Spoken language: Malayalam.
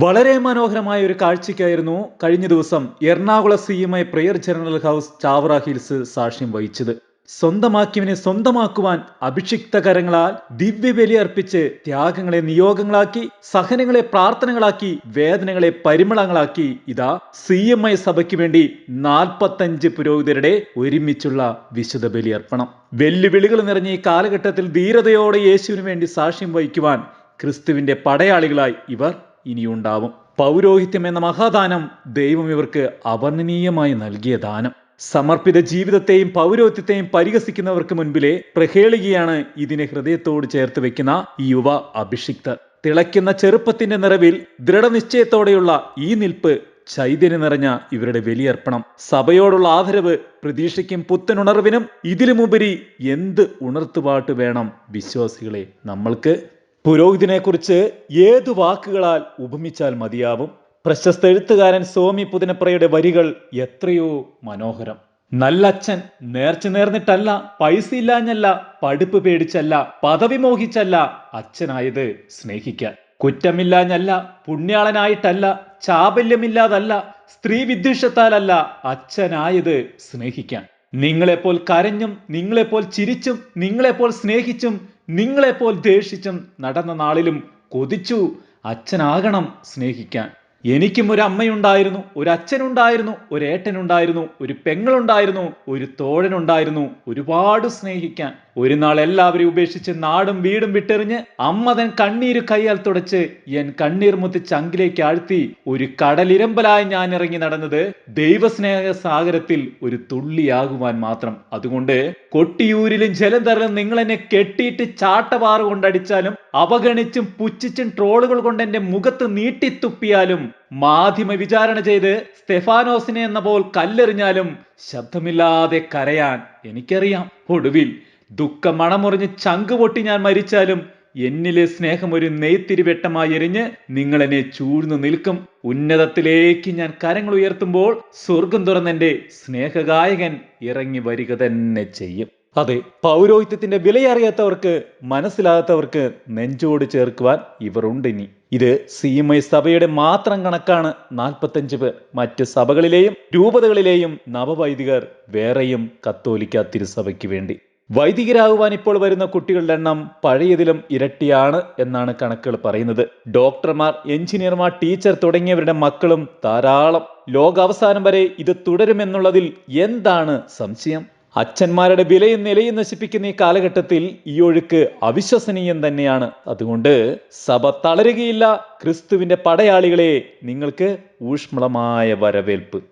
വളരെ മനോഹരമായ ഒരു കാഴ്ചയ്ക്കായിരുന്നു കഴിഞ്ഞ ദിവസം Ernakulam C M I prayer general house Chavara hills സാക്ഷ്യം വഹിച്ചത്. സ്വന്തമാക്കിയവനെ സ്വന്തമാക്കുവാൻ അഭിഷിക്ത കരങ്ങളാൽ ദിവ്യബലി അർപ്പിച്ച് ത്യാഗങ്ങളെ നിയോഗങ്ങളാക്കി സഹനങ്ങളെ പ്രാർത്ഥനകളാക്കി വേദനകളെ പരിമളങ്ങളാക്കി ഇതാ സി എം ഐ സഭയ്ക്ക് വേണ്ടി നാൽപ്പത്തഞ്ച് പുരോഹിതരുടെ ഒരുമിച്ചുള്ള വിശുദ്ധ ബലിയർപ്പണം വെല്ലുവിളികൾ നിറഞ്ഞ ഈ കാലഘട്ടത്തിൽ ധീരതയോടെ യേശുവിന് വേണ്ടി സാക്ഷ്യം വഹിക്കുവാൻ ക്രിസ്തുവിന്റെ പടയാളികളായി ഇവർ ഇനിയുണ്ടാവും. പൗരോഹിത്യം എന്ന മഹാദാനം ദൈവം ഇവർക്ക് അവർണനീയമായി നൽകിയ ദാനം. സമർപ്പിത ജീവിതത്തെയും പൗരോഹിത്യത്തെയും പരിഹസിക്കുന്നവർക്ക് മുൻപിലെ പ്രഹേളികയാണ് ഇതിനെ ഹൃദയത്തോട് ചേർത്ത് വെക്കുന്ന യുവ അഭിഷിക്തർ. തിളയ്ക്കുന്ന ചെറുപ്പത്തിന്റെ നിറവിൽ ദൃഢനിശ്ചയത്തോടെയുള്ള ഈ നിൽപ്പ് ചൈതന്യം നിറഞ്ഞ ഇവരുടെ വലിയർപ്പണം സഭയോടുള്ള ആദരവ് പ്രതീക്ഷയ്ക്കും പുത്തനുണർവിനും ഇതിലുമുപരി എന്ത് ഉണർത്തുപാട്ട് വേണം വിശ്വാസികളെ നമ്മൾക്ക്? പുരോഹിതനെക്കുറിച്ച് ഏതു വാക്കുകളാൽ ഉപമിച്ചാൽ മതിയാവും? പ്രശസ്ത എഴുത്തുകാരൻ സ്വാമി പുതിനപ്രയുടെ വരികൾ എത്രയോ മനോഹരം. നല്ലച്ഛൻ നേർച്ചു നേർന്നിട്ടല്ല പൈസ ഇല്ലാഞ്ഞല്ല പഠിപ്പ് പേടിച്ചല്ല പദവി മോഹിച്ചല്ല അച്ഛനായത് സ്നേഹിക്കാൻ. കുറ്റമില്ലാഞ്ഞല്ല പുണ്യാളനായിട്ടല്ല ചാബല്യമില്ലാതല്ല സ്ത്രീ വിദ്വേഷത്താലല്ല അച്ഛനായത് സ്നേഹിക്കാൻ. നിങ്ങളെപ്പോൾ കരഞ്ഞും നിങ്ങളെപ്പോൾ ചിരിച്ചും നിങ്ങളെപ്പോൾ സ്നേഹിച്ചും നിങ്ങളെപ്പോൾ ദേഷിച്ചും നടന്ന നാളിലും കൊതിച്ചു അച്ഛനാകണം സ്നേഹിക്കാൻ. എനിക്കും ഒരു അമ്മയുണ്ടായിരുന്നു ഒരു അച്ഛനുണ്ടായിരുന്നു ഒരു ഏട്ടനുണ്ടായിരുന്നു ഒരു പെങ്ങളുണ്ടായിരുന്നു ഒരു തോഴനുണ്ടായിരുന്നു ഒരുപാട് സ്നേഹിക്കാൻ. ഒരു നാൾ എല്ലാവരെയും ഉപേക്ഷിച്ച് നാടും വീടും വിട്ടെറിഞ്ഞ് അമ്മ തൻ കണ്ണീര് കൈയാൽ തുടച്ച് എൻ കണ്ണീർ മുത്തി ചങ്കിലേക്ക് ആഴ്ത്തി ഒരു കടലിരമ്പലായി ഞാൻ ഇറങ്ങി നടന്നത് ദൈവസ്നേഹ സാഗരത്തിൽ ഒരു തുള്ളിയാകുവാൻ മാത്രം. അതുകൊണ്ട് കൊട്ടിയൂരിലും ജലന്ധറിലും നിങ്ങൾ എന്നെ കെട്ടിയിട്ട് ചാട്ടവാറ് കൊണ്ടടിച്ചാലും അവഗണിച്ചും പുച്ഛിച്ചും ട്രോളുകൾ കൊണ്ട് എന്റെ മുഖത്ത് നീട്ടിത്തുപ്പിയാലും മാധ്യമ വിചാരണ ചെയ്ത് സ്റ്റെഫാനോസിനെ എന്ന പോൽ കല്ലെറിഞ്ഞാലും ശബ്ദമില്ലാതെ കരയാൻ എനിക്കറിയാം. ഒടുവിൽ ദുഃഖം മണമുറിഞ്ഞ് ചങ്ക് പൊട്ടി ഞാൻ മരിച്ചാലും എന്നിലെ സ്നേഹം ഒരു നെയ്ത്തിരിവെട്ടമായി എറിഞ്ഞ് നിങ്ങൾ എന്നെ ചൂഴ്ന്നു നിൽക്കും. ഉന്നതത്തിലേക്ക് ഞാൻ കരങ്ങൾ ഉയർത്തുമ്പോൾ സ്വർഗം തുറന്നെന്റെ സ്നേഹഗായകൻ ഇറങ്ങി വരിക തന്നെ ചെയ്യും. അതെ പൗരോഹിത്യത്തിന്റെ വിലയറിയാത്തവർക്ക് മനസ്സിലാകാത്തവർക്ക് നെഞ്ചോട് ചേർക്കുവാൻ ഇവർ ഇനി ഇത് സി എം ഐ സഭയുടെ മാത്രം കണക്കാണ്. നാൽപ്പത്തഞ്ച് പേർ. മറ്റ് സഭകളിലെയും രൂപതകളിലെയും നവവൈദികർ വേറെയും കത്തോലിക്ക തിരുസഭയ്ക്ക് വേണ്ടി. വൈദികരാകുവാൻ ഇപ്പോൾ വരുന്ന കുട്ടികളുടെ എണ്ണം പഴയതിലും ഇരട്ടിയാണ് എന്നാണ് കണക്കുകൾ പറയുന്നത്. ഡോക്ടർമാർ എഞ്ചിനീയർമാർ ടീച്ചർ തുടങ്ങിയവരുടെ മക്കളും ധാരാളം. ലോകാവസാനം വരെ ഇത് തുടരുമെന്നുള്ളതിൽ എന്താണ് സംശയം? അച്ഛന്മാരുടെ വിലയും നിലയും നശിപ്പിക്കുന്ന ഈ കാലഘട്ടത്തിൽ ഈ ഒഴുക്ക് അവിശ്വസനീയം തന്നെയാണ്. അതുകൊണ്ട് സഭ തളരുകയില്ല. ക്രിസ്തുവിന്റെ പടയാളികളെ നിങ്ങൾക്ക് ഊഷ്മളമായ വരവേൽപ്പ്.